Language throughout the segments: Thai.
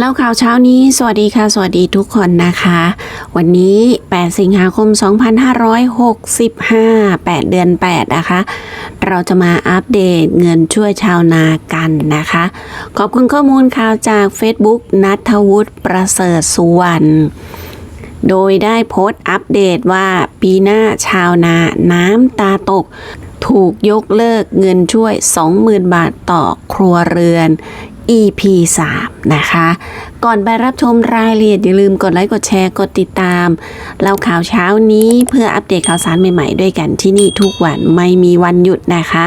เล่าข่าวเช้านี้ สวัสดีค่ะ สวัสดีทุกคนนะคะ วันนี้ 8 สิงหาคม 2565 8 เดือน 8 นะคะ เราจะมาอัปเดตเงินช่วยชาวนากันนะคะ ขอบคุณข้อมูลข่าวจาก Facebook นัทวุฒิประเสริฐสุวรรณโดยได้โพสต์อัปเดตว่าปีหน้าชาวนาน้ำตาตกถูกยกเลิกเงินช่วย 20,000 บาทต่อครัวเรือน EP 3นะคะ ก่อนไปรับชมรายละเอียดอย่าลืมกดไลค์ กดแชร์ กดติดตาม เราข่าวเช้านี้เพื่ออัปเดตข่าวสารใหม่ๆ ด้วยกันที่นี่ทุกวันไม่มีวันหยุดนะคะ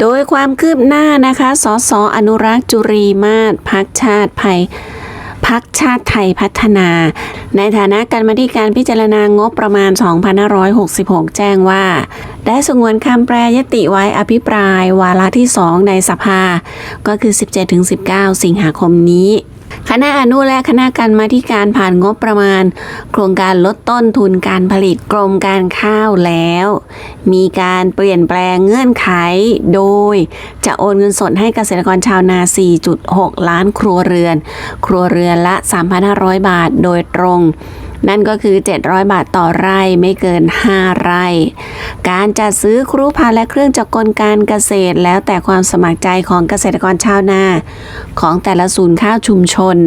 โดยความคืบหน้านะคะ สสอนุรักษ์จุรีมาศพักชาติไทย พักชาติไทยพัฒนา ในฐานะการมาธิการพิจารณางบประมาณ 2566 แจ้งว่า ได้สงวนคำแปรยติไว้อภิปรายวาระที่ 2 ในสภา ก็คือ 17-19 สิงหาคมนี้ คณะอนุและคณะกรรมาธิการผ่านงบประมาณ โครงการลดต้นทุนการผลิตกรมการข้าวแล้ว มีการเปลี่ยนแปลงเงื่อนไข โดยจะโอนเงินสดให้เกษตรกรชาวนา 4.6 ล้านครัวเรือน ครัวเรือนละ 3,500 บาทโดยตรง นั่นก็คือ 700 บาทต่อไร่ไม่เกิน 5 ไร่ การจัดซื้อครูพันธุ์และเครื่องจักรกลการเกษตร แล้วแต่ความสมัครใจของเกษตรกรชาวนา ของแต่ละศูนย์ข้าวชุมชน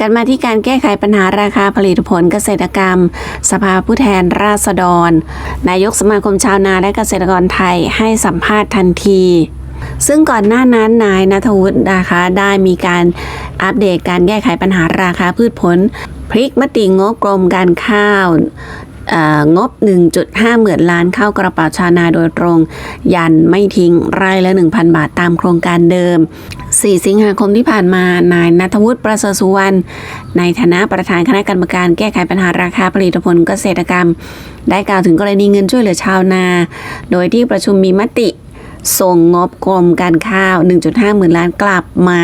การมาที่การแก้ไขปัญหาราคาผลิตผลเกษตรกรรม สภาผู้แทนราษฎร นายกสมาคมชาวนาและเกษตรกรไทยให้สัมภาษณ์ทันที ซึ่งก่อนหน้านั้นนายนัทวุฒินะคะได้มีการอัปเดตการแก้ไขปัญหาราคาพืชผล พลิกมติงบกรมการข้าวงบ 1.5 หมื่นล้านเข้ากระเป๋าชาวนาโดยตรง ยันไม่ทิ้งไร่ละ 1,000 บาทตามโครงการเดิม 4 สิงหาคมที่ผ่านมา นายนัทวุฒิประเสริฐสุวรรณ ในฐานะประธานคณะกรรมการแก้ไขปัญหาราคาผลิตผลเกษตรกรรม ได้กล่าวถึงกรณีเงินช่วยเหลือชาวนา โดยที่ประชุมมีมติ ส่งงบกรมการข้าว 1.5 หมื่นล้านกลับมา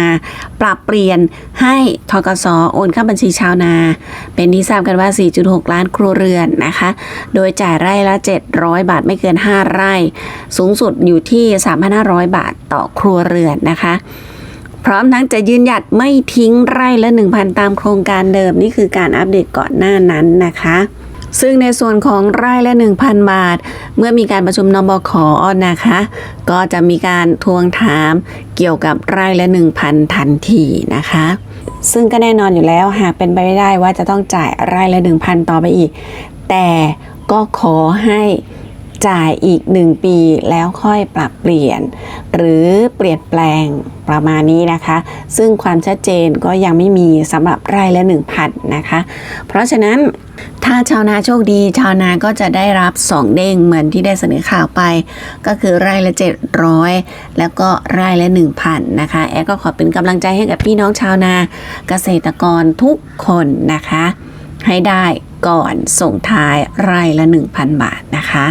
ปรับเปลี่ยนให้ทกสโอนเข้าบัญชีชาวนา เป็นที่ทราบกันว่า 4.6 ล้านครัวเรือนนะคะ โดยจ่ายไร่ละ 700 บาทไม่เกิน 5 ไร่ สูงสุดอยู่ที่ 3,500 บาทต่อครัวเรือนนะคะพร้อมทั้งจะยืนหยัดไม่ทิ้งไร่ละ 1,000 ตามโครงการเดิม นี่คือการอัปเดตก่อนหน้านั้นนะคะ ซึ่งในส่วนของไร่ละ 1,000 บาท เมื่อมีการประชุมนบขนะคะ ก็จะมีการทวงถามเกี่ยวกับไร่ละ 1,000 ทันทีนะคะ ซึ่งก็แน่นอนอยู่แล้วหากเป็นไปไม่ได้ว่าจะต้องจ่ายไร่ละ 1,000 ต่อไปอีก แต่ก็ขอให้ จ่ายอีก 1 ปีแล้วค่อยปรับเปลี่ยน หรือเปลี่ยนแปลงประมาณนี้นะคะ ซึ่งความชัดเจนก็ยังไม่มีสำหรับไร่ละ1,000นะคะ เพราะฉะนั้นถ้าชาวนาโชคดี ชาวนาก็จะได้รับ 2 เด้งเหมือนที่ได้เสนอข่าวไป ก็คือไร่ละ 700 แล้วก็ไร่ละ 1,000 นะคะ แอร์ก็ขอเป็นกำลังใจให้กับพี่น้องชาวนาเกษตรกรทุกคนนะคะ ให้ได้ก่อนส่งท้ายไร่ละ 1,000 บาทนะคะ